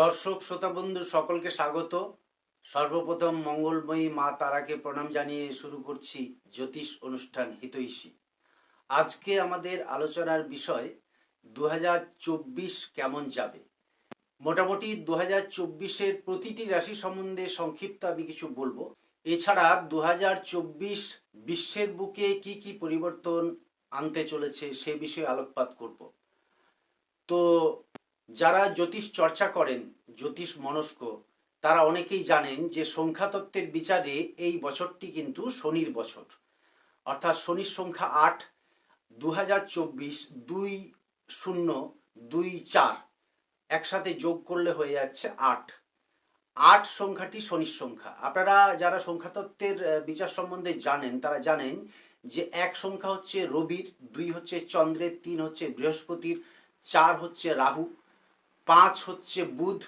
দর্শক, শ্রোতা, বন্ধু, সকলকে স্বাগত। সর্বপ্রথম মঙ্গলময়ী মা তারাকে প্রণাম জানিয়ে শুরু করছি জ্যোতিষ অনুষ্ঠান হিতৈষী। আজকে আমাদের আলোচনার বিষয় দু হাজার চব্বিশ কেমন যাবে? মোটামুটি দু হাজার প্রতিটি রাশি সম্বন্ধে সংক্ষিপ্ত আমি কিছু বলব। এছাড়া দু বিশ্বের বুকে কি কি পরিবর্তন আনতে চলেছে সে বিষয়ে আলোকপাত করব। তো যারা জ্যোতিষ চর্চা করেন, জ্যোতিষ মনস্ক, তারা অনেকেই জানেন যে সংখ্যাতত্ত্বের বিচারে এই বছরটি কিন্তু শনির বছর। অর্থাৎ শনির সংখ্যা আট দু হাজার চব্বিশ দুই শূন্য দুই চার একসাথে যোগ করলে হয়ে যাচ্ছে আট। আট সংখ্যাটি শনির সংখ্যা। আপনারা যারা সংখ্যাতত্ত্বের বিচার সম্বন্ধে জানেন, তারা জানেন যে এক সংখ্যা হচ্ছে রবির, দুই হচ্ছে চন্দ্রের, তিন হচ্ছে বৃহস্পতির, চার হচ্ছে রাহু পাঁচ হচ্ছে বুধ,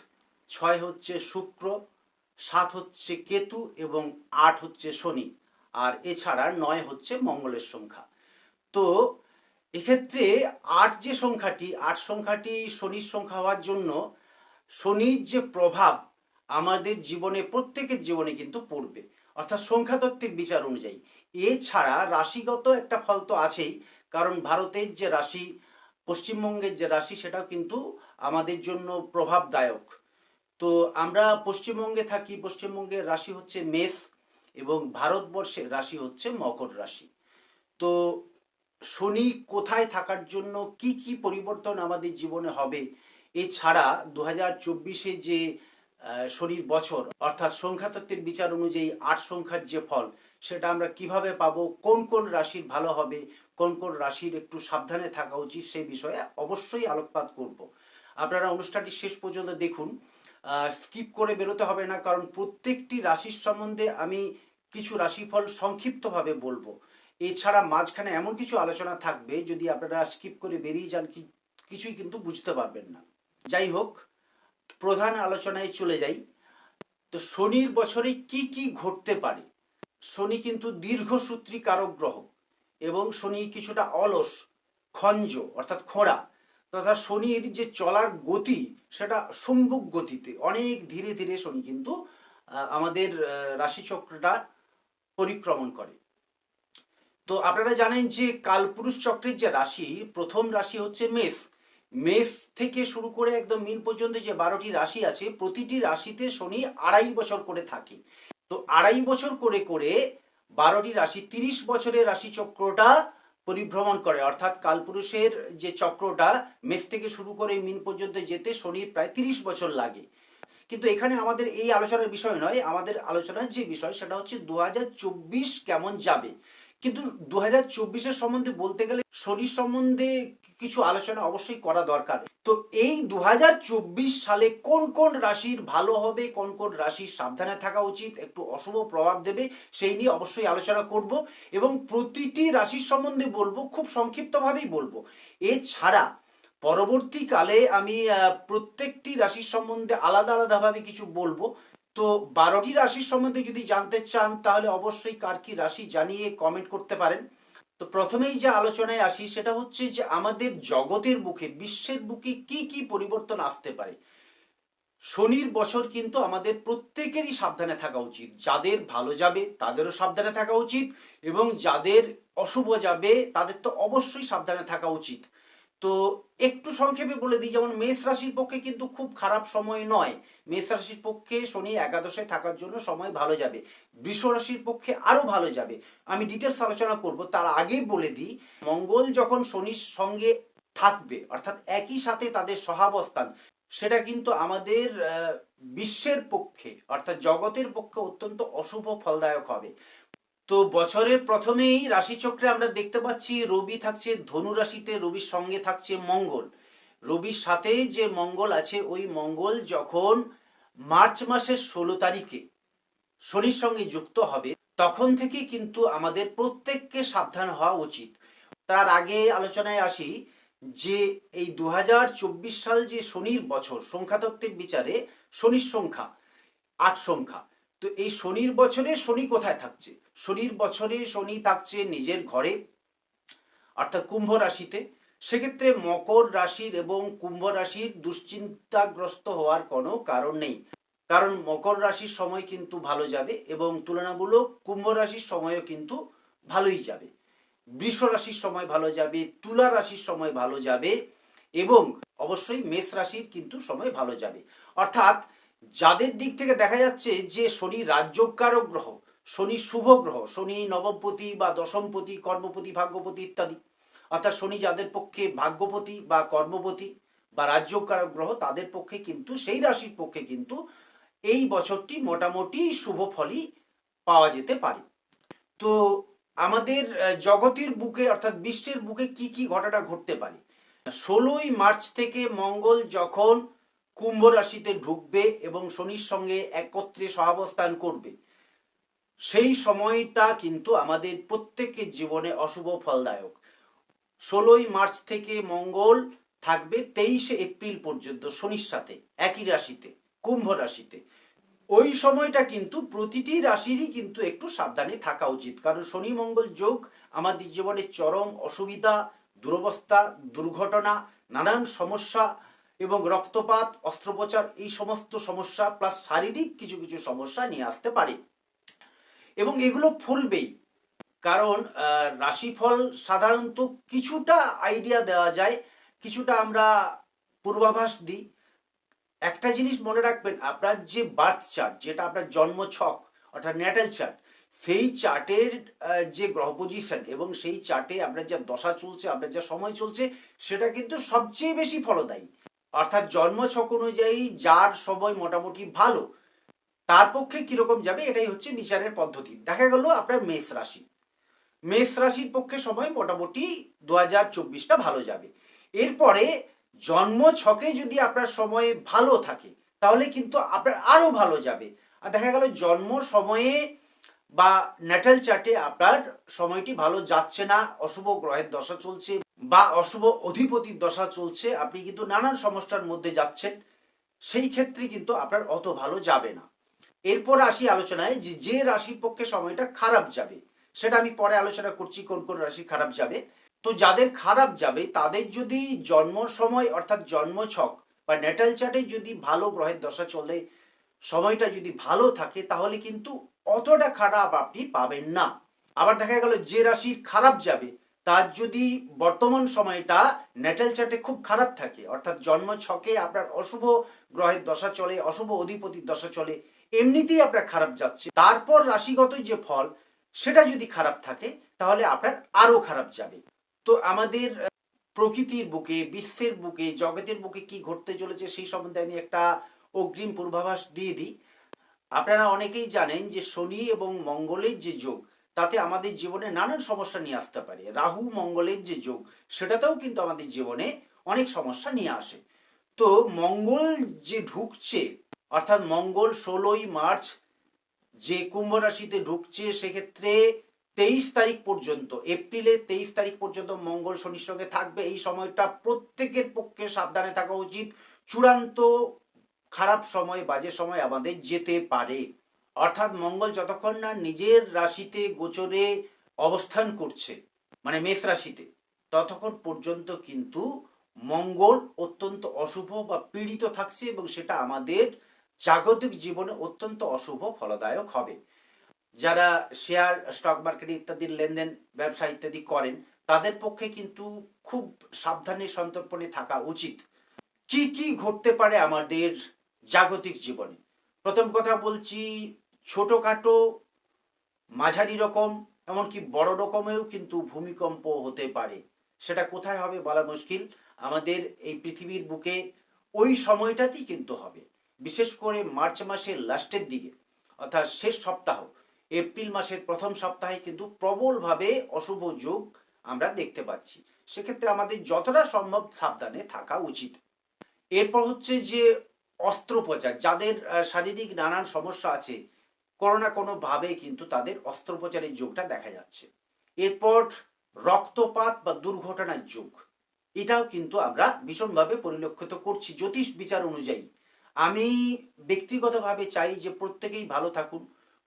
ছয় হচ্ছে শুক্র, সাত হচ্ছে কেতু এবং আট হচ্ছে শনি। আর এছাড়া নয় হচ্ছে মঙ্গলের সংখ্যা। তো এক্ষেত্রে আট যে সংখ্যাটি, আট সংখ্যাটি শনির সংখ্যা হওয়ার জন্য শনির যে প্রভাব আমাদের জীবনে, প্রত্যেকের জীবনে কিন্তু পড়বে। অর্থাৎ সংখ্যাতত্ত্বের বিচার অনুযায়ী। এছাড়া রাশিগত একটা ফল তো আছেই, কারণ ভারতের যে রাশি পশ্চিমবঙ্গের যে রাশি, সেটাও কিন্তু আমাদের জন্য প্রভাবদায়ক। তো আমরা পশ্চিমবঙ্গে থাকি, পশ্চিমবঙ্গের রাশি হচ্ছে মেষ এবং ভারতবর্ষের রাশি হচ্ছে মকর রাশি। তো শনি কোথায় থাকার জন্য কি কি পরিবর্তন আমাদের জীবনে হবে, এছাড়া দু হাজার চব্বিশে যে শনির বছর, অর্থাৎ সংখ্যাতত্ত্বের বিচার অনুযায়ী আট সংখ্যার যে ফল, সেটা আমরা কীভাবে পাবো, কোন কোন রাশির ভালো হবে কোন কোন রাশির একটু সাবধানে থাকা উচিত সেই বিষয়ে অবশ্যই আলোকপাত করব। আপনারা অনুষ্ঠানটি শেষ পর্যন্ত দেখুন। স্কিপ করে বেরোতে হবে না, কারণ প্রত্যেকটি রাশির সম্বন্ধে আমি কিছু রাশিফল সংক্ষিপ্তভাবে বলব। এছাড়া মাঝখানে এমন কিছু আলোচনা থাকবে, যদি আপনারা স্কিপ করে বেরিয়ে যান কিছুই কিন্তু বুঝতে পারবেন না। যাই হোক, প্রধান আলোচনায় চলে যাই। তো শনির বছরে কি কি ঘটতে পারে? শনি কিন্তু দীর্ঘসূত্রী কারক গ্রহ। এবং শনি কিছুটা অলস, খঞ্জ, অর্থাৎ খোঁড়া তথা শনির যে চলার গতি, সেটা সম্মুখ গতিতে, অনেক ধীরে ধীরে শনি কিন্তু আমাদের রাশিচক্রটা পরিক্রমণ করে। তো আপনারা জানেন যে কালপুরুষ চক্রের যে রাশি, প্রথম রাশি হচ্ছে মেষ। মেষ থেকে শুরু করে একদম মিন পর্যন্ত যে বারোটি রাশি আছে, প্রতিটি রাশিতে শনি আড়াই বছর করে থাকে। তো আড়াই বছর করে করে বারোটি রাশি, তিরিশ বছরের রাশি চক্রটা পরিভ্রমণ করে। অর্থাৎ কালপুরুষের যে চক্রটা, মেষ থেকে শুরু করে মিন পর্যন্ত যেতে শনির প্রায় তিরিশ বছর লাগে। কিন্তু এখানে আমাদের এই আলোচনার বিষয় নয়, আমাদের আলোচনার যে বিষয় সেটা হচ্ছে দু হাজার চব্বিশ কেমন যাবে। কিন্তু দু হাজার চব্বিশের সম্বন্ধে বলতে গেলে শরীর সম্বন্ধে কিছু আলোচনা অবশ্যই করা দরকার। তো এই দু হাজার চব্বিশ সালে কোন কোন রাশির ভালো হবে, কোন কোন রাশির সাবধানে থাকা উচিত, একটু অশুভ প্রভাব দেবে সেই নিয়ে অবশ্যই আলোচনা করব এবং প্রতিটি রাশির সম্বন্ধে বলব, খুব সংক্ষিপ্তভাবেই বলব। এছাড়া পরবর্তীকালে আমি প্রত্যেকটি রাশির সম্বন্ধে আলাদা আলাদাভাবে কিছু বলব। তো বারোটি রাশির সম্বন্ধে যদি জানতে চান, তাহলে অবশ্যই কার কি রাশি জানিয়ে কমেন্ট করতে পারেন। তো প্রথমেই যে আলোচনায় আসি, সেটা হচ্ছে যে আমাদের জগতের বুকে, বিশ্বের বুকে কি কি পরিবর্তন আসতে পারে। শনির বছর কিন্তু আমাদের প্রত্যেকেরই সাবধানে থাকা উচিত। যাদের ভালো যাবে, তাদেরও সাবধানে থাকা উচিত এবং যাদের অশুভ যাবে, তাদের তো অবশ্যই সাবধানে থাকা উচিত। তো একটু সংক্ষেপে বলে দিই, যেমন মেষ রাশির পক্ষে কিন্তু খুব খারাপ সময় নয়। মেষ রাশির পক্ষে শনি একাদশে থাকার জন্য সময় ভালো যাবে। বৃষ রাশির পক্ষে আরও ভালো যাবে। আমি ডিটেলস আলোচনা করব। তার আগেই বলে দিই, মঙ্গল যখন শনির সঙ্গে থাকবে, অর্থাৎ একই সাথে তাদের সহাবস্থান, সেটা কিন্তু আমাদের বিশ্বের পক্ষে, অর্থাৎ জগতের পক্ষে অত্যন্ত অশুভ ফলদায়ক হবে। তো বছরের প্রথমেই রাশিচক্রে আমরা দেখতে পাচ্ছি রবি থাকছে, ধনু রাশিতে রবির সঙ্গে থাকছে মঙ্গল। রবির সাথে যে মঙ্গল আছে, ওই মঙ্গল যখন মার্চ মাসের ষোলো তারিখে শনির সঙ্গে যুক্ত হবে, তখন থেকে কিন্তু আমাদের প্রত্যেককে সাবধান হওয়া উচিত। তার আগে আলোচনায় আসি যে এই দু হাজার চব্বিশ সাল যে শনির বছর, সংখ্যাতত্ত্বের বিচারে শনির সংখ্যা আট সংখ্যা। তো এই শনির বছরে শনি কোথায় থাকছে? শনির বছরে শনি থাকছে নিজের ঘরে, অর্থাৎ কুম্ভ রাশিতে। সেক্ষেত্রে মকর রাশির এবং কুম্ভ রাশির দুশ্চিন্তাগ্রস্ত হওয়ার কোনো কারণ নেই। কারণ মকর রাশির সময় কিন্তু ভালো যাবে এবং তুলনামূলক কুম্ভ রাশির সময়ও কিন্তু ভালোই যাবে। বৃষ রাশির সময় ভালো যাবে, তুলা রাশির সময় ভালো যাবে এবং অবশ্যই মেষ রাশির কিন্তু সময় ভালো যাবে। অর্থাৎ যাদের দিক থেকে দেখা যাচ্ছে যে শনি রাজ্যকারক গ্রহ, শনি শুভ গ্রহ, শনি নবমপতি বা দশমপতি, কর্মপতি, ভাগ্যপতি ইত্যাদি, অর্থাৎ শনি যাদের পক্ষে ভাগ্যপতি বা কর্মপতি বা রাজ্যকারক গ্রহ, তাদের পক্ষে কিন্তু, সেই রাশির পক্ষে কিন্তু এই বছরটি মোটামুটি শুভ ফলই পাওয়া যেতে পারে। তো আমাদের জগতের বুকে, অর্থাৎ বিশ্বের বুকে কি কি ঘটনা ঘটতে পারে? ষোলোই মার্চ থেকে মঙ্গল যখন কুম্ভ রাশিতে ঢুকবে এবং শনির সঙ্গে একত্রে সহাবস্থান করবে। সেই সময়টা কিন্তু আমাদের প্রত্যেকের জীবনে অশুভ ফলদায়ক। ষোলোই মার্চ থেকে মঙ্গল থাকবে তেইশে এপ্রিল পর্যন্ত শনির সাথে, একই রাশিতে, কুম্ভ রাশিতে। ওই সময়টা কিন্তু প্রতিটি রাশিরই কিন্তু একটু সাবধানে থাকা উচিত। কারণ শনি মঙ্গল যোগ আমাদের জীবনে চরম অসুবিধা, দুরবস্থা, দুর্ঘটনা, নানান সমস্যা এবং রক্তপাত, অস্ত্রোপচার, এই সমস্ত সমস্যা প্লাস শারীরিক কিছু কিছু সমস্যা নিয়ে আসতে পারে। এবং এগুলো ফুলবেই। কারণ রাশিফল সাধারণত কিছুটা আইডিয়া দেওয়া যায়, কিছুটা আমরা পূর্বাভাস দিই। একটা জিনিস মনে রাখবেন, আপনার যে বার্থ চার্ট যেটা আপনার জন্ম ছক অর্থাৎ ন্যাটাল চার্ট সেই চার্টের যে গ্রহ পজিশন এবং সেই চার্টে আপনার যা দশা চলছে, আপনার যা সময় চলছে, সেটা কিন্তু সবচেয়ে বেশি ফলদায়ী। অর্থাৎ জন্ম ছক অনুযায়ী যার সময় মোটামুটি ভালো, তার পক্ষে কীরকম যাবে এটাই হচ্ছে বিচারের পদ্ধতি। দেখা গেল আপনার মেষ রাশি। মেষ রাশির পক্ষে সময় মোটামুটি দু হাজার চব্বিশটা ভালো যাবে। এরপরে জন্ম ছকে যদি আপনার সময়ে ভালো থাকে, তাহলে কিন্তু আপনার আরও ভালো যাবে। আর দেখা গেল জন্ম সময়ে বা ন্যাটাল চার্টে আপনার সময়টি ভালো যাচ্ছে না, অশুভ গ্রহের দশা চলছে বা অশুভ অধিপতির দশা চলছে, আপনি কিন্তু নানান সমস্যার মধ্যে যাচ্ছেন, সেই ক্ষেত্রে কিন্তু আপনার অত ভালো যাবে না। এরপর আসি আলোচনায় যে যে রাশির পক্ষে সময়টা খারাপ যাবে, সেটা আমি পরে আলোচনা করছি কোন কোন রাশি খারাপ যাবে। তো যাদের খারাপ যাবে, তাদের যদি জন্ম সময় অর্থাৎ জন্ম ছক বা নেটাল চার্টে যদি ভালো গ্রহের দশা চলে, সময়টা যদি ভালো থাকে, তাহলে কিন্তু অতটা খারাপ আপনি পাবেন না। আবার দেখা গেল যে রাশির খারাপ যাবে, তার যদি বর্তমান সময়টা নেটাল চার্টে খুব খারাপ থাকে, অর্থাৎ জন্ম ছকে আপনার অশুভ গ্রহের দশা চলে, অশুভ অধিপতির দশা চলে, এমনিতেই আপনার খারাপ যাচ্ছে। তারপর রাশিগত যে ফল, সেটা যদি খারাপ থাকে, তাহলে আপনার আরও খারাপ যাবে। তো আমাদের প্রকৃতির বুকে, বিশ্বের বুকে, জগতের বুকে কি ঘটতে চলেছে সেই সম্বন্ধে আমি একটা অগ্রিম পূর্বাভাস দিয়ে দিই। আপনারা অনেকেই জানেন যে শনি এবং মঙ্গলের যে যোগ, তাতে আমাদের জীবনে নানান সমস্যা নিয়ে আসতে পারে। রাহু মঙ্গলের যে যোগ, সেটাতেও কিন্তু আমাদের জীবনে অনেক সমস্যা নিয়ে আসে। তো মঙ্গল যে ঢুকছে, অর্থাৎ মঙ্গল ষোলোই মার্চ যে কুম্ভ রাশিতে ঢুকছে, সেক্ষেত্রে তেইশ তারিখ পর্যন্ত, এপ্রিলের তেইশ তারিখ পর্যন্ত মঙ্গল শনির সঙ্গে থাকবে। এই সময়টা প্রত্যেকের পক্ষে সাবধানে থাকা উচিত। চূড়ান্ত খারাপ সময়, বাজে সময় আমাদের যেতে পারে। অর্থাৎ মঙ্গল যতক্ষণ না নিজের রাশিতে গোচরে অবস্থান করছে মানে মেষ রাশিতে, ততক্ষণ পর্যন্ত কিন্তু মঙ্গল অত্যন্ত অশুভ বা পীড়িত থাকছে এবং সেটা আমাদের জাগতিক জীবনে অত্যন্ত অশুভ, ফলদায়ক হবে। যারা শেয়ার স্টক মার্কেট ইত্যাদির লেনদেন, ব্যবসা ইত্যাদি করেন, তাদের পক্ষে কিন্তু খুব সাবধানে সন্তর্পণে থাকা উচিত। কি কি ঘটতে পারে আমাদের জাগতিক জীবনে। প্রথম কথা বলছি, ছোটোখাটো, মাঝারি রকম, এমনকি বড় রকমেও কিন্তু ভূমিকম্প হতে পারে। সেটা কোথায় হবে বলা মুশকিল। আমাদের এই পৃথিবীর বুকে ওই সময়টাতেই কিন্তু হবে। বিশেষ করে মার্চ মাসের লাস্টের দিকে, অর্থাৎ শেষ সপ্তাহ, এপ্রিল মাসের প্রথম সপ্তাহে কিন্তু প্রবলভাবে অশুভ যোগ আমরা দেখতে পাচ্ছি। সেক্ষেত্রে আমাদের যতটা সম্ভব সাবধানে থাকা উচিত। এরপর হচ্ছে যে অস্ত্রোপচার, যাদের শারীরিক নানান সমস্যা আছে কোনো না কোনো ভাবে কিন্তু তাদের অস্ত্রোপচারের যোগটা দেখা যাচ্ছে। এরপর রক্তপাত বা দুর্ঘটনার যোগ, এটাও কিন্তু আমরা ভীষণভাবে পরিলক্ষিত করছি জ্যোতিষ বিচার অনুযায়ী। আমি ব্যক্তিগতভাবে চাই যে প্রত্যেকেই ভালো থাকুন,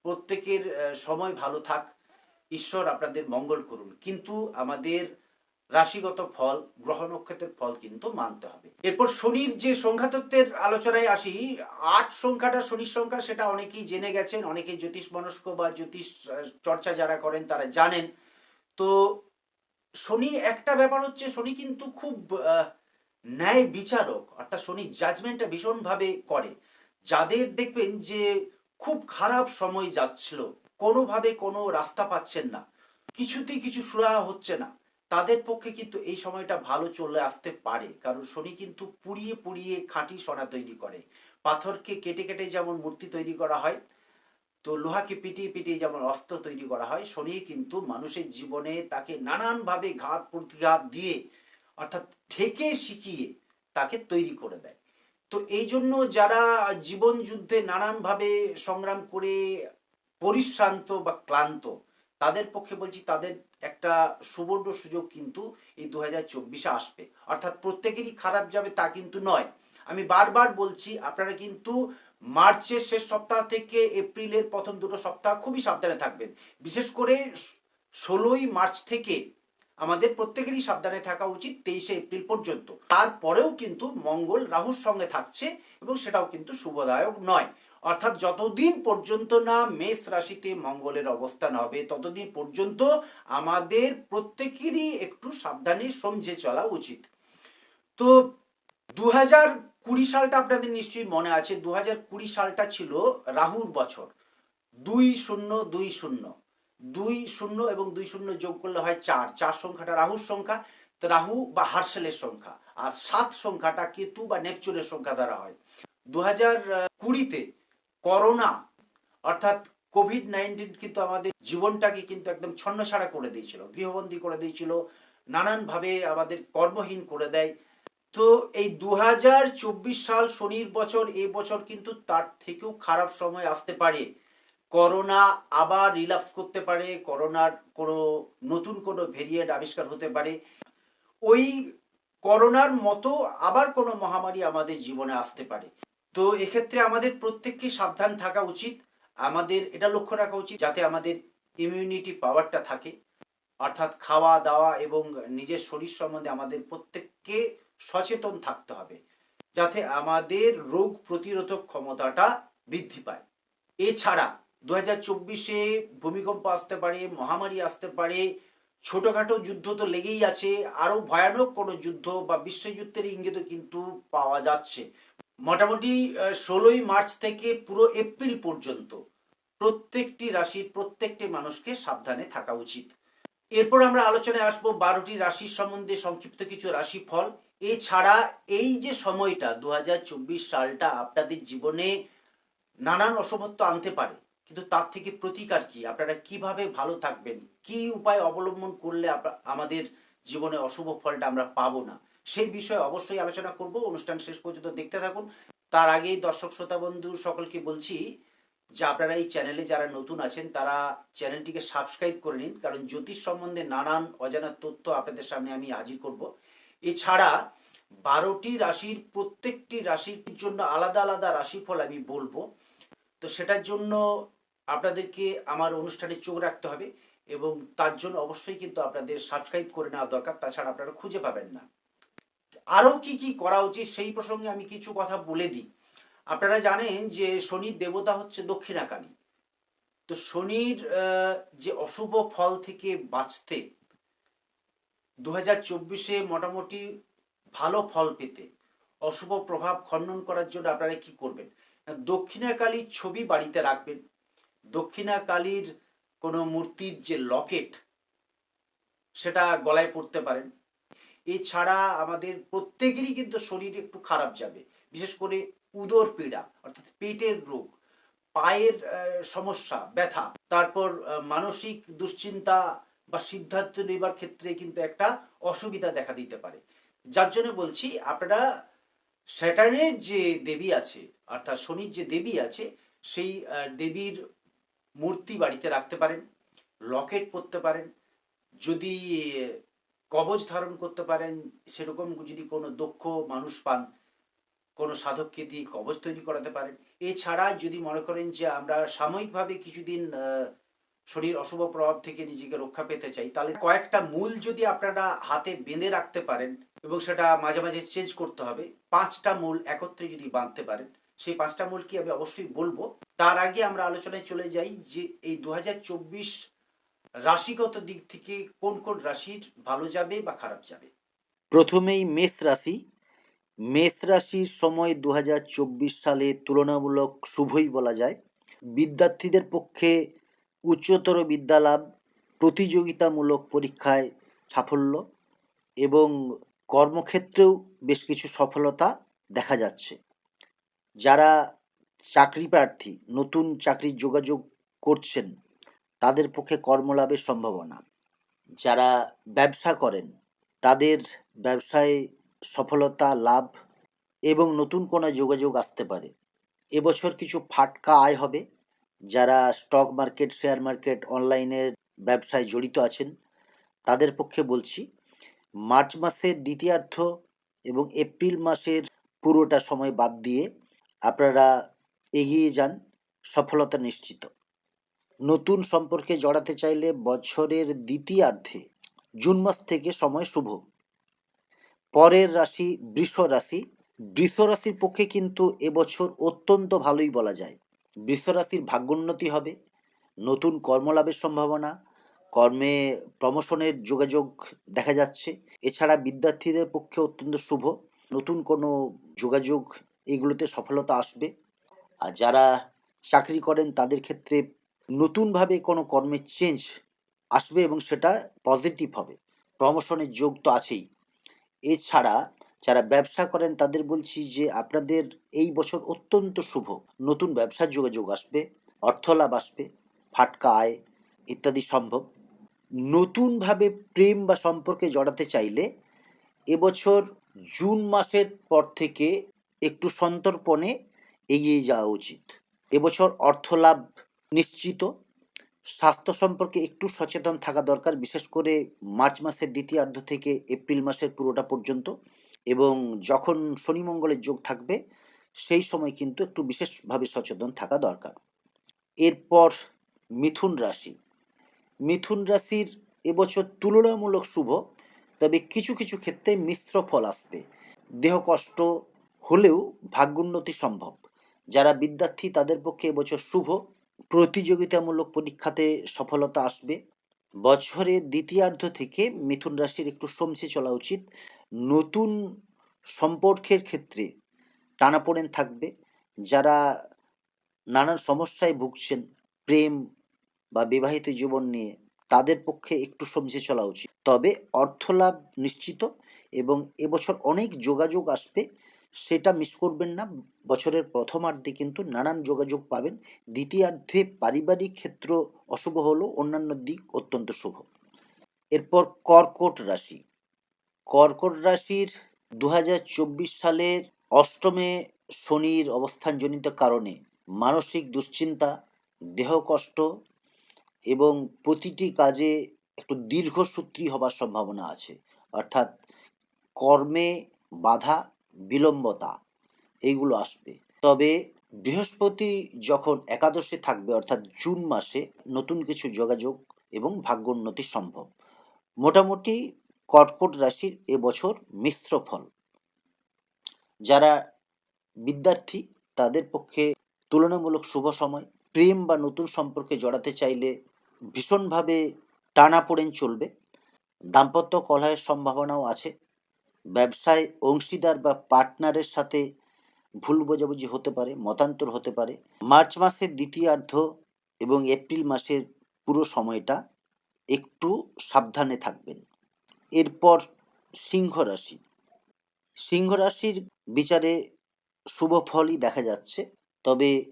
প্রত্যেকের সময় ভালো থাক, ঈশ্বর আপনাদের মঙ্গল করুন। কিন্তু আমাদের রাশিগত ফল, গ্রহ নক্ষত্রের ফল কিন্তু মানতে হবে। এরপর শনির যে সংখ্যাতত্ত্বের আলোচনায় আসি, আট সংখ্যাটা শনির সংখ্যা, সেটা অনেকেই জেনে গেছেন, অনেকেই জ্যোতিষ মনস্ক বা জ্যোতিষ চর্চা যারা করেন তারা জানেন। তো শনি একটা ব্যাপার হচ্ছে, শনি কিন্তু খুব ন্যায় বিচারক, অর্থাৎ শনি জাজমেন্টটা ভীষণভাবে করে। যাদের দেখবেন যে খুব খারাপ সময় যাচ্ছিল, কোনোভাবে কোনো রাস্তা পাচ্ছেন না, কিছুতেই কিছু সুরাহা হচ্ছে না। তাদের পক্ষে কিন্তু এই সময়টা ভালো চলে আসতে পারে। কারণ শনি কিন্তু পুড়িয়ে পুড়িয়ে খাঁটি সোনা তৈরি করে। পাথরকে কেটে কেটে যেমন মূর্তি তৈরি করা হয়, তো লোহাকে পিটিয়ে পিটিয়ে যেমন অস্ত্র তৈরি করা হয়, শনি কিন্তু মানুষের জীবনে তাকে নানানভাবে ঘাত প্রতিঘাত দিয়ে, অর্থাৎ ঠেকে শিখিয়ে তাকে তৈরি করে দেয়। তো এই জন্য যারা জীবন যুদ্ধে নানানভাবে সংগ্রাম করে পরিশ্রান্ত বা ক্লান্ত তাদের পক্ষে বলছি তাদের একটা সুবর্ণ সুযোগ কিন্তু এই দু হাজার চব্বিশে আসবে। অর্থাৎ প্রত্যেকেরই খারাপ যাবে তা কিন্তু নয়। আমি বারবার বলছি, আপনারা কিন্তু মার্চের শেষ সপ্তাহ থেকে এপ্রিলের প্রথম দুটো সপ্তাহ খুবই সাবধানে থাকবেন। বিশেষ করে ষোলোই মার্চ থেকে আমাদের প্রত্যেকেরই সাবধানে থাকা উচিত তেইশে এপ্রিল পর্যন্ত। তারপরেও কিন্তু মঙ্গল রাহুর সঙ্গে থাকছে এবং সেটাও কিন্তু শুভদায়ক নয়। অর্থাৎ যতদিন পর্যন্ত না মেষ রাশিতে মঙ্গলের অবস্থান হবে, ততদিন পর্যন্ত আমাদের প্রত্যেকেরই একটু সাবধানে সমঝে চলা উচিত। তো দু হাজার কুড়ি সালটা আপনাদের নিশ্চয়ই মনে আছে দু হাজার কুড়ি সালটা ছিল রাহুর বছর। দুই শূন্য দুই শূন্য। দুই শূন্য এবং দুই শূন্য যোগ করলে হয় চার। চার সংখ্যাটা রাহুর সংখ্যা রাহু বা হার্সেলের সংখ্যা। আর সাত সংখ্যাটা কেতু বা নেপচুনের সংখ্যা দ্বারা হয়। দু হাজার কুড়িতে করোনা, অর্থাৎ কোভিড নাইন্টিন কিন্তু আমাদের জীবনটাকে কিন্তু একদম ছন্নছাড়া করে দিয়েছিল, গৃহবন্দী করে দিয়েছিল, নানানভাবে আমাদের কর্মহীন করে দেয়। তো এই দু সাল শনির বছর, এ বছর কিন্তু তার থেকেও খারাপ সময় আসতে পারে। করোনা আবার রিলাপস করতে পারে, করোনার কোনো নতুন কোনো ভেরিয়েন্ট আবিষ্কার হতে পারে। ওই করোনার মতো আবার কোনো মহামারী আমাদের জীবনে আসতে পারে। তো এক্ষেত্রে আমাদের প্রত্যেককে সাবধান থাকা উচিত। আমাদের এটা লক্ষ্য রাখা উচিত যাতে আমাদের ইমিউনিটি পাওয়ারটা থাকে। অর্থাৎ খাওয়া, দাওয়া এবং নিজের শরীর সম্বন্ধে আমাদের প্রত্যেককে সচেতন থাকতে হবে, যাতে আমাদের রোগ প্রতিরোধক ক্ষমতাটা বৃদ্ধি পায়। এছাড়া দু হাজার চব্বিশে ভূমিকম্প আসতে পারে, মহামারী আসতে পারে, ছোটখাটো যুদ্ধ তো লেগেই আছে, আরও ভয়ানক কোনো যুদ্ধ বা বিশ্বযুদ্ধের ইঙ্গিতও কিন্তু পাওয়া যাচ্ছে। মোটামুটি ষোলোই মার্চ থেকে পুরো এপ্রিল পর্যন্ত প্রত্যেকটি রাশির প্রত্যেকটি মানুষকে সাবধানে থাকা উচিত। এরপর আমরা আলোচনায় আসব বারোটি রাশির সম্বন্ধে সংক্ষিপ্ত কিছু রাশি ফল এছাড়া এই যে সময়টা দু হাজার চব্বিশ সালটা আপনাদের জীবনে নানান অশুভত্ব আনতে পারে, কিন্তু তার থেকে প্রতিকার কি? আপনারা কীভাবে ভালো থাকবেন? কি উপায় অবলম্বন করলে আমাদের জীবনে অশুভ ফলটা আমরা পাবো না? সেই বিষয়ে অবশ্যই আলোচনা করব। অনুষ্ঠান শেষ পর্যন্ত দেখতে থাকুন। তার আগেই দর্শক, শ্রোতা, বন্ধু সকলকে বলছি যে আপনারা এই চ্যানেলে যারা নতুন আছেন, তারা চ্যানেলটিকে সাবস্ক্রাইব করে নিন। কারণ জ্যোতিষ সম্বন্ধে নানান অজানা তথ্য আপনাদের সামনে আমি হাজির করব। এছাড়া বারোটি রাশির প্রত্যেকটি রাশির জন্য আলাদা আলাদা রাশিফল আমি বলব। তো সেটার জন্য আপনাদেরকে আমার অনুষ্ঠানে চোখ রাখতে হবে এবং তার জন্য অবশ্যই কিন্তু আপনাদের সাবস্ক্রাইব করে নেওয়া দরকার। তাছাড়া আপনারা খুঁজে পাবেন না। আরও কি কি করা উচিত সেই প্রসঙ্গে আমি কিছু কথা বলে দিই। আপনারা জানেন যে শনির দেবতা হচ্ছে দক্ষিণাকালী। তো শনির যে অশুভ ফল থেকে বাঁচতে দু হাজার চব্বিশে মোটামুটি ভালো ফল পেতে, অশুভ প্রভাব খণ্ডন করার জন্য আপনারা কি করবেন? দক্ষিণাকালীর ছবি বাড়িতে রাখবেন। দক্ষিণাকালীর কোনো মূর্তির যে লকেট, সেটা গলায় পড়তে পারেন। এছাড়া আমাদের প্রত্যেকেরই কিন্তু শরীর একটু খারাপ যাবে। বিশেষ করে উদর পীড়া, অর্থাৎ পেটের রোগ, পায়ের সমস্যা, ব্যথা, তারপর মানসিক দুশ্চিন্তা বা সিদ্ধান্ত নেবার ক্ষেত্রে কিন্তু একটা অসুবিধা দেখা দিতে পারে। যার জন্য বলছি, আপনারা স্যাটার্নের যে দেবী আছে, অর্থাৎ শনির যে দেবী আছে, সেই দেবীর মূর্তি বাড়িতে রাখতে পারেন, লকেট পরতে পারেন। যদি কবচ ধারণ করতে পারেন, সেরকম যদি কোনো দক্ষ মানুষ পান, কোনো সাধককে দিয়ে কবচ তৈরি করাতে পারেন। এছাড়া যদি মনে করেন যে আমরা সাময়িকভাবে কিছুদিন শরীর অশুভ প্রভাব থেকে নিজেকে রক্ষা পেতে চাই, তাহলে কয়েকটা মূল যদি আপনারা হাতে বেঁধে রাখতে পারেন এবং সেটা মাঝে মাঝে চেঞ্জ করতে হবে, পাঁচটা মূল একত্রে যদি বাঁধতে পারেন, সেই পাঁচটা মূল কি আমি অবশ্যই বলব। তার আগে আমরা আলোচনায় চলে যাই যে এই দু হাজার চব্বিশ রাশিগত দিক থেকে কোন কোন রাশির ভালো যাবে বা খারাপ যাবে? প্রথমেই মেষ রাশি। মেষ রাশির সময় দু হাজার চব্বিশ সালে তুলনামূলক শুভই বলা যায়। বিদ্যার্থীদের পক্ষে উচ্চতর বিদ্যালাভ প্রতিযোগিতামূলক পরীক্ষায় সাফল্য এবং কর্মক্ষেত্রেও বেশ কিছু সফলতা দেখা যাচ্ছে। যারা চাকরি প্রার্থী, নতুন চাকরির যোগাযোগ করছেন তাদের পক্ষে কর্মলাভের সম্ভাবনা। যারা ব্যবসা করেন, তাদের ব্যবসায় সফলতা, লাভ এবং নতুন কোনো যোগাযোগ আসতে পারে। এবছর কিছু ফাটকা আয় হবে। যারা স্টক মার্কেট, শেয়ার মার্কেট, অনলাইনের ব্যবসায় জড়িত আছেন, তাদের পক্ষে বলছি, মার্চ মাসের দ্বিতীয়ার্ধ এবং এপ্রিল মাসের পুরোটা সময় বাদ দিয়ে আপনারা এগিয়ে যান, সফলতা নিশ্চিত। নতুন সম্পর্কে জড়াতে চাইলে বছরের দ্বিতীয়ার্ধে জুন মাস থেকে সময় শুভ। পরের রাশি বৃষ রাশি। বৃষ রাশির পক্ষে কিন্তু এবছর অত্যন্ত ভালোই বলা যায়। বৃষ রাশির ভাগ্যোন্নতি হবে, নতুন কর্মলাভের সম্ভাবনা, কর্মে প্রমোশনের যোগাযোগ দেখা যাচ্ছে। এছাড়া বিদ্যার্থীদের পক্ষে অত্যন্ত শুভ, নতুন কোনো যোগাযোগ এগুলোতে সফলতা আসবে। আর যারা চাকরি করেন তাদের ক্ষেত্রে নতুনভাবে কোনো কর্মের চেঞ্জ আসবে এবং সেটা পজিটিভ হবে। প্রমোশনের যোগ তো আছেই। এছাড়া যারা ব্যবসা করেন, তাদের বলছি যে আপনাদের এই বছর অত্যন্ত শুভ। নতুন ব্যবসার যোগাযোগ আসবে, অর্থলাভ আসবে, ফাটকা আয় ইত্যাদি সম্ভব। নতুনভাবে প্রেম বা সম্পর্কে জড়াতে চাইলে এবছর জুন মাসের পর থেকে একটু সন্তর্পণে এগিয়ে যাওয়া উচিত। এবছর অর্থলাভ নিশ্চিত। স্বাস্থ্য সম্পর্কে একটু সচেতন থাকা দরকার, বিশেষ করে মার্চ মাসের দ্বিতীয়ার্ধ থেকে এপ্রিল মাসের পুরোটা পর্যন্ত। এবং যখন শনি মঙ্গলের যোগ থাকবে, সেই সময় কিন্তু একটু বিশেষভাবে সচেতন থাকা দরকার। এরপর মিথুন রাশি। মিথুন রাশির এবছর তুলনামূলক শুভ, তবে কিছু কিছু ক্ষেত্রে মিশ্র ফল আসবে। দেহ কষ্ট হলেও ভাগ্যোন্নতি সম্ভব। যারা বিদ্যার্থী, তাদের পক্ষে এবছর শুভ। প্রতিযোগিতামূলক পরীক্ষাতে সফলতা আসবে। বছরের দ্বিতীয়ার্ধ থেকে মিথুন রাশির একটু সমসে চলা উচিত। নতুন সম্পর্কের ক্ষেত্রে টানাপোড়েন থাকবে। যারা নানান সমস্যায় ভুগছেন, প্রেম বা বিবাহিত জীবন নিয়ে, তাদের পক্ষে একটু সমঝে চলা উচিত। তবে অর্থলাভ নিশ্চিত এবং এবছর অনেক যোগাযোগ আসবে। সেটা মিস করবেন না। বছরের প্রথমার্ধে কিন্তু নানান যোগাযোগ পাবেন। দ্বিতীয়ার্ধে পারিবারিক ক্ষেত্র অশুভ হলেও অন্যান্য দিক অত্যন্ত শুভ। এরপর কর্কট রাশি। কর্কট রাশির দু হাজার চব্বিশ সালের অষ্টমে শনির অবস্থানজনিত কারণে মানসিক দুশ্চিন্তা, দেহ কষ্ট এবং প্রতিটি কাজে একটু দীর্ঘসূত্রী হবার সম্ভাবনা আছে। অর্থাৎ কর্মে বাধা বিলম্বতা, এইগুলো আসবে। তবে বৃহস্পতি যখন একাদশে থাকবে, অর্থাৎ জুন মাসে, নতুন কিছু যোগাযোগ এবং ভাগ্যোন্নতি সম্ভব। মোটামুটি কর্কট রাশির এবছর মিশ্র ফল। যারা বিদ্যার্থী, তাদের পক্ষে তুলনামূলক শুভ সময়। প্রেম বা নতুন সম্পর্কে জড়াতে চাইলে ভীষণভাবে টানা টানাপোড়েন চলবে। দাম্পত্য কলহের সম্ভাবনাও আছে। ব্যবসায় অংশীদার বা পার্টনারের সাথে ভুল বোঝাবুঝি হতে পারে, মতান্তর হতে পারে। মার্চ মাসের দ্বিতীয়ার্ধ এবং এপ্রিল মাসের পুরো সময়টা একটু সাবধানে থাকবেন। এরপর সিংহ রাশি। সিংহ রাশির বিচারে শুভ ফলই দেখা যাচ্ছে, তবে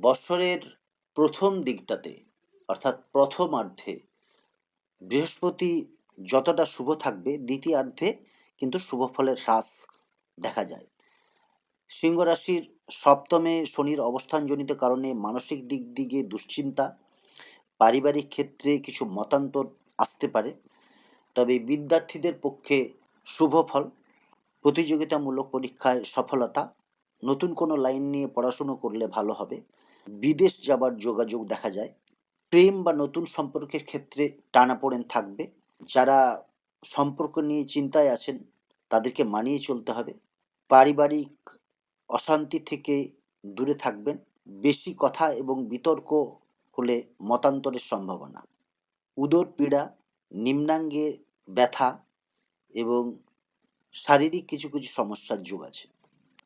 বছরের প্রথম দিকটাতে, অর্থাৎ প্রথমার্ধে বৃহস্পতি যতটা শুভ থাকবে, দ্বিতীয়ার্ধে কিন্তু শুভ ফলের হ্রাস দেখা যায়। সিংহ রাশির সপ্তমে শনির অবস্থানজনিত কারণে মানসিক দিক দিকে দুশ্চিন্তা, পারিবারিক ক্ষেত্রে কিছু মতান্তর আসতে পারে। তবে বিদ্যার্থীদের পক্ষে শুভ ফল, প্রতিযোগিতামূলক পরীক্ষায় সফলতা, নতুন কোনো লাইন নিয়ে পড়াশুনো করলে ভালো হবে। বিদেশ যাবার যোগাযোগ দেখা যায়। প্রেম বা নতুন সম্পর্কের ক্ষেত্রে টানাপোড়েন থাকবে। যারা সম্পর্ক নিয়ে চিন্তায় আছেন, তাদেরকে মানিয়ে চলতে হবে। পারিবারিক অশান্তি থেকে দূরে থাকবেন, বেশি কথা এবং বিতর্ক হলে মতান্তরের সম্ভাবনা। উদর পীড়া, নিম্নাঙ্গে ব্যথা এবং শারীরিক কিছু কিছু সমস্যার যোগ আছে।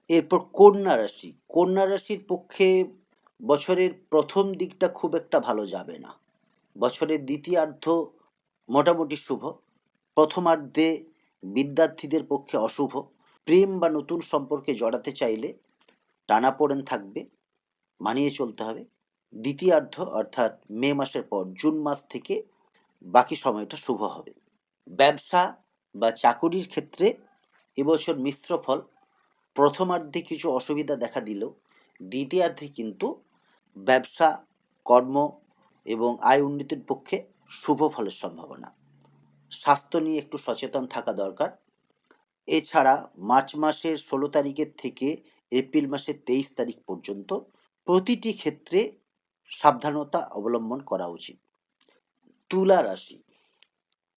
এরপর কন্যা রাশি। কন্যা রাশির পক্ষে বছরের প্রথম দিকটা খুব একটা ভালো যাবে না। বছরের দ্বিতীয়ার্ধ মোটামুটি শুভ। প্রথমার্ধে বিদ্যার্থীদের পক্ষে অশুভ। প্রেম বা নতুন সম্পর্কে জড়াতে চাইলে টানাপোড়েন থাকবে, মানিয়ে চলতে হবে। দ্বিতীয়ার্ধ অর্থাৎ মে মাসের পর জুন মাস থেকে বাকি সময়টা শুভ হবে। ব্যবসা বা চাকুরির ক্ষেত্রে এবছর মিশ্র ফল। প্রথমার্ধে কিছু অসুবিধা দেখা দিলেও দ্বিতীয়ার্ধে কিন্তু ব্যবসা, কর্ম এবং আয় উন্নতির পক্ষে শুভ ফলের সম্ভাবনা। স্বাস্থ্য নিয়ে একটু সচেতন থাকা দরকার। এছাড়া মার্চ মাসের ষোলো তারিখের থেকে এপ্রিল মাসের তেইশ তারিখ পর্যন্ত প্রতিটি ক্ষেত্রে সাবধানতা অবলম্বন করা উচিত। তুলা রাশি।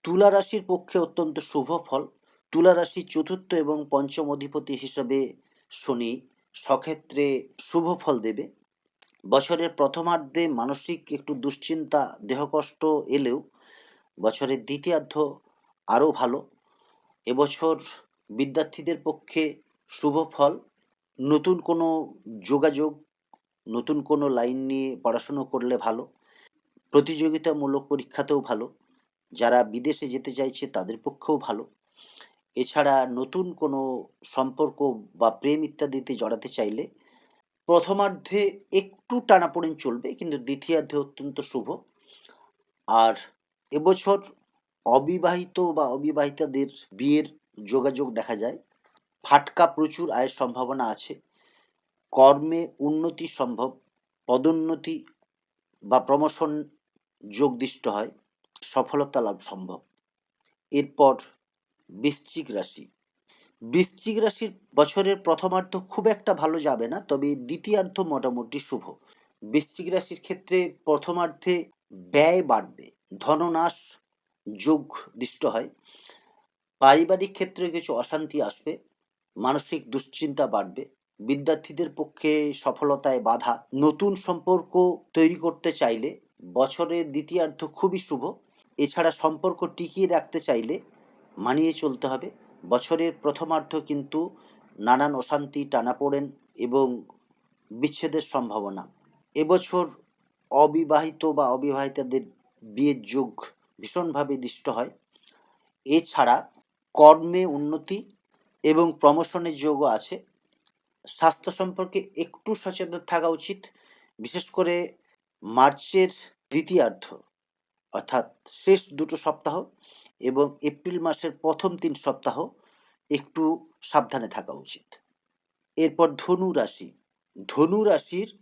তুলা রাশির পক্ষে অত্যন্ত শুভ ফল। তুলা রাশির চতুর্থ এবং পঞ্চম অধিপতি হিসেবে শনি সক্ষেত্রে শুভ ফল দেবে। বছরের প্রথমার্ধে মানসিক একটু দুশ্চিন্তা, দেহকষ্ট এলেও বছরের দ্বিতীয়ার্ধ আরও ভালো। এবছর বিদ্যার্থীদের পক্ষে শুভ ফল। নতুন কোনো যোগাযোগ, নতুন কোনো লাইন নিয়ে পড়াশুনো করলে ভালো। প্রতিযোগিতামূলক পরীক্ষাতেও ভালো। যারা বিদেশে যেতে চাইছে তাদের পক্ষেও ভালো। এছাড়া নতুন কোনো সম্পর্ক বা প্রেম ইত্যাদিতে জড়াতে চাইলে প্রথমার্ধে একটু টানাপোড়েন চলবে, কিন্তু দ্বিতীয়ার্ধে অত্যন্ত শুভ। আর এবছর অবিবাহিত বা অবিবাহিতাদের বিয়ের যোগাযোগ দেখা যায়। ফাটকা প্রচুর আয়ের সম্ভাবনা আছে। কর্মে উন্নতি সম্ভব, পদোন্নতি বা প্রমোশন যোগদিষ্ট হয়, সফলতা লাভ সম্ভব। এরপর বৃশ্চিক রাশি। বৃশ্চিক রাশির বছরের প্রথমার্ধ খুব একটা ভালো যাবে না, তবে দ্বিতীয়ার্ধ মোটামুটি শুভ। বৃশ্চিক রাশির ক্ষেত্রে প্রথমার্ধে ব্যয় বাড়বে। ধননাশ যোগ দৃষ্ট হয়। পারিবারিক ক্ষেত্রে কিছু অশান্তি আসবে, মানসিক দুশ্চিন্তা বাড়বে, বিদ্যার্থীদের পক্ষে সফলতায় বাধা, নতুন সম্পর্ক তৈরি করতে চাইলে বছরের দ্বিতীয়ার্ধ খুবই শুভ। এছাড়া সম্পর্ক টিকিয়ে রাখতে চাইলে মানিয়ে চলতে হবে। বছরের প্রথমার্ধ কিন্তু নানান অশান্তি টানাপোড়েন এবং বিচ্ছেদের সম্ভাবনা। এবছর অবিবাহিত বা অবিবাহিতাদের বিয়ের যোগ ভীষণভাবে দৃষ্ট হয়। এছাড়া কর্মে উন্নতি এবং প্রমোশনের যোগও আছে। স্বাস্থ্য সম্পর্কে একটু সচেতন থাকা উচিত, বিশেষ করে মার্চের দ্বিতীয়ার্ধ, অর্থাৎ শেষ দুটো সপ্তাহ এবং এপ্রিল মাসের প্রথম তিন সপ্তাহ একটু সাবধানে থাকা উচিত। এরপর ধনু রাশি। ধনু রাশির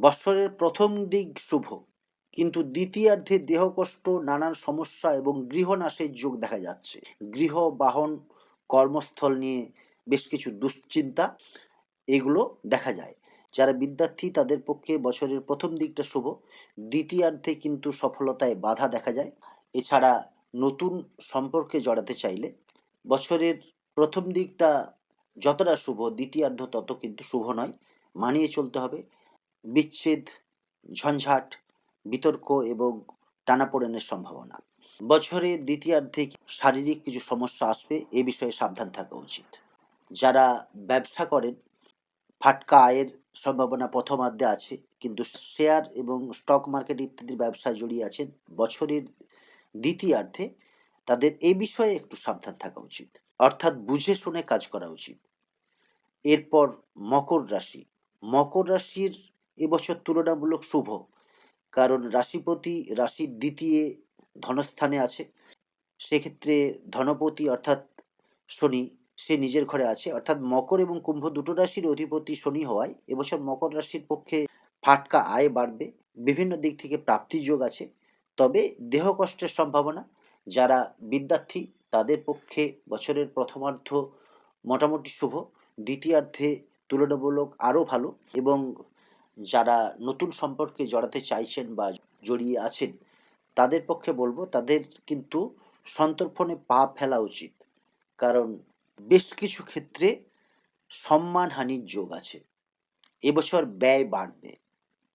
বৎসরের প্রথম দিক শুভ। কিন্তু দ্বিতীয়ার্ধে দেহ কষ্ট নানান সমস্যা এবং গৃহনাশের যোগ দেখা যাচ্ছে। গৃহ, বাহন, কর্মস্থল নিয়ে বেশ কিছু দুশ্চিন্তা এগুলো দেখা যায়। যারা বিদ্যার্থী তাদের পক্ষে বছরের প্রথম দিকটা শুভ। দ্বিতীয়ার্ধে কিন্তু সফলতায় বাধা দেখা যায়। এছাড়া নতুন সম্পর্কে জড়াতে চাইলে বছরের প্রথম দিকটা যতটা শুভ, দ্বিতীয়ার্ধ তত কিন্তু শুভ নয়। মানিয়ে চলতে হবে। বিচ্ছেদ, ঝঞ্ঝাট বিতর্ক এবং টানাপোড়েনের সম্ভাবনা। বছরের দ্বিতীয়ার্ধে শারীরিক কিছু সমস্যা আসবে, এ বিষয়ে সাবধান থাকা উচিত। যারা ব্যবসা করেন, ফাটকা আয়ের সম্ভাবনা প্রথমার্ধে আছে, কিন্তু শেয়ার এবং স্টক মার্কেট ইত্যাদির ব্যবসায় জড়িয়ে আছেন, বছরের দ্বিতীয়ার্ধে তাদের এই বিষয়ে একটু সাবধান থাকা উচিত। অর্থাৎ বুঝে শুনে কাজ করা উচিত। এরপর মকর রাশি। মকর রাশির এবছর তুলনামূলক শুভ। কারণ রাশিপতি রাশির দ্বিতীয় ধনস্থানে আছে। সেক্ষেত্রে ধনপতি অর্থাৎ শনি, সে নিজের ঘরে আছে। অর্থাৎ মকর এবং কুম্ভ দুটো রাশির অধিপতি শনি হওয়ায় এবছর মকর রাশির পক্ষে ফাটকা আয় বাড়বে। বিভিন্ন দিক থেকে প্রাপ্তির যোগ আছে। তবে দেহ কষ্টের সম্ভাবনা, যারা বিদ্যার্থী, তাদের পক্ষে বছরের প্রথমার্ধ মোটামুটি শুভ। দ্বিতীয়ার্ধে তুলনামূলক আরও ভালো এবং যারা নতুন সম্পর্কে জড়াতে চাইছেন বা জড়িয়ে আছেন, তাদের পক্ষে বলব তাদের কিন্তু সন্তর্পণে পা ফেলা উচিত। কারণ বেশ কিছু ক্ষেত্রে সম্মানহানির যোগ আছে। এবছর ব্যয় বাড়বে।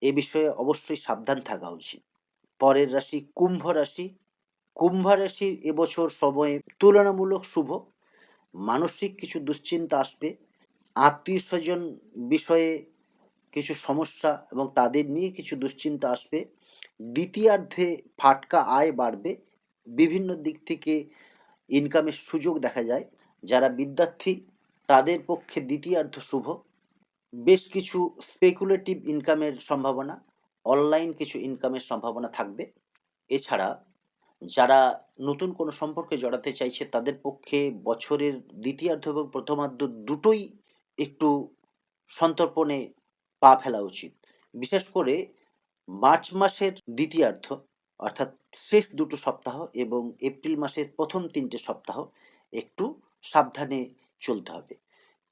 এ বিষয়ে অবশ্যই সাবধান থাকা উচিত। পরের রাশি কুম্ভ রাশি। কুম্ভ রাশির এবছর সময়ে তুলনামূলক শুভ। মানসিক কিছু দুশ্চিন্তা আসবে। আত্মীয় স্বজন বিষয়ে কিছু সমস্যা এবং তাদের নিয়ে কিছু দুশ্চিন্তা আসবে। দ্বিতীয়ার্ধে ফাটকা আয় বাড়বে। বিভিন্ন দিক থেকে ইনকামের সুযোগ দেখা যায়। যারা বিদ্যার্থী, তাদের পক্ষে দ্বিতীয়ার্ধ শুভ। বেশ কিছু স্পেকুলেটিভ ইনকামের সম্ভাবনা অনলাইন কিছু ইনকামের সম্ভাবনা থাকবে। এছাড়া যারা নতুন কোনো সম্পর্কে জড়াতে চাইছে, তাদের পক্ষে বছরের দ্বিতীয়ার্ধ এবং প্রথমার্ধ দুটোই একটু সন্তর্পণে পা ফেলা উচিত। বিশেষ করে মার্চ মাসের দ্বিতীয়ার্ধ, অর্থাৎ শেষ দুটো সপ্তাহ এবং এপ্রিল মাসের প্রথম তিনটে সপ্তাহ একটু সাবধানে চলতে হবে।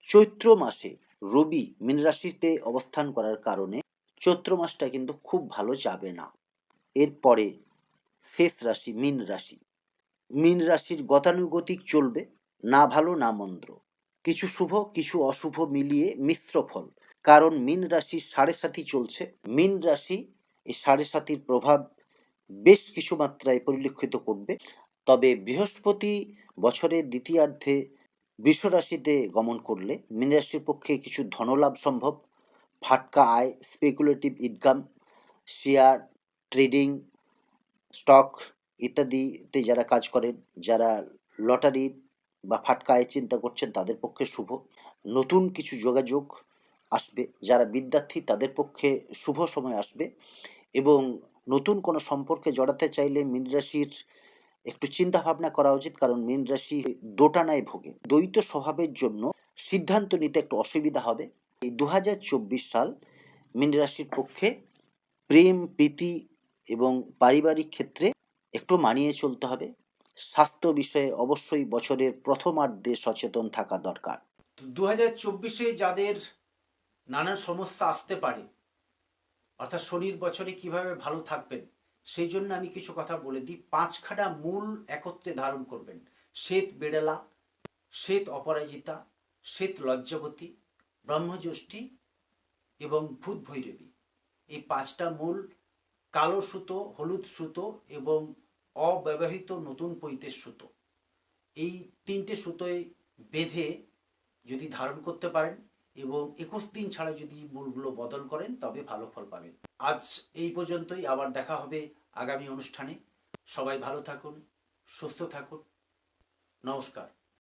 চৈত্র মাসে রবি মীন রাশিতে অবস্থান করার কারণে চৈত্র মাসটা কিন্তু খুব ভালো যাবে না। এরপরে শেষ রাশি মীন রাশি। মীন রাশির গতানুগতিক চলবে, না ভালো না মন্দ। কিছু শুভ, কিছু অশুভ মিলিয়ে মিশ্র ফল। কারণ মীন রাশি সাড়ে সাথী চলছে। মীন রাশি এই সাড়ে সাথীর প্রভাব বেশ কিছু মাত্রায় পরিলক্ষিত করবে। তবে বৃহস্পতি বছরের দ্বিতীয়ার্ধে রাশিতে গমন করলে মীন রাশির পক্ষে কিছু ধনলাভ সম্ভব। ফাটকা আয় speculative income share trading stock ইত্যাদিতে যারা কাজ করেন, যারা লটারি বা ফাটকা আয় চিন্তা করছেন তাদের পক্ষে শুভ। নতুন কিছু যোগাযোগ আসবে, যারা বিদ্যার্থী তাদের পক্ষে শুভ সময় আসবে এবং নতুন কোনো সম্পর্কে জড়াতে চাইলে মীন রাশির একটু চিন্তা ভাবনা করা উচিত, কারণ মীন রাশি দোটানায় ভোগে। দ্বৈত স্বভাবের জন্য সিদ্ধান্ত নিতে একটু অসুবিধা হবে। এই দু হাজার চব্বিশ সাল মীন রাশির পক্ষে প্রেম, প্রীতি এবং পারিবারিক ক্ষেত্রে একটু মানিয়ে চলতে হবে। স্বাস্থ্য বিষয়ে অবশ্যই বছরের প্রথমার্ধে সচেতন থাকা দরকার। দু হাজার চব্বিশে যাদের নানান সমস্যা আসতে পারে। অর্থাৎ শনির বছরে কীভাবে ভালো থাকবেন, সেই জন্য আমি কিছু কথা বলে দিই। পাঁচখানা মূল একত্রে ধারণ করবেন। শ্বেত বেড়ালা, শ্বেত অপরাজিতা, শ্বেত লজ্জাবতী, ব্রহ্মজ্যোষ্ঠী এবং ভূত ভৈরবী। এই পাঁচটা মূল কালো সুতো, হলুদ সুতো এবং অব্যবহৃত নতুন পৈতের সুতো। এই তিনটে সুতোয় বেঁধে যদি ধারণ করতে পারেন এবং একুশ দিন ছাড়া যদি মূলগুলো বদল করেন, তবে ভালো ফল পাবেন। আজ এই পর্যন্তই, আবার দেখা হবে আগামী অনুষ্ঠানে। সবাই ভালো থাকুন, সুস্থ থাকুন। নমস্কার।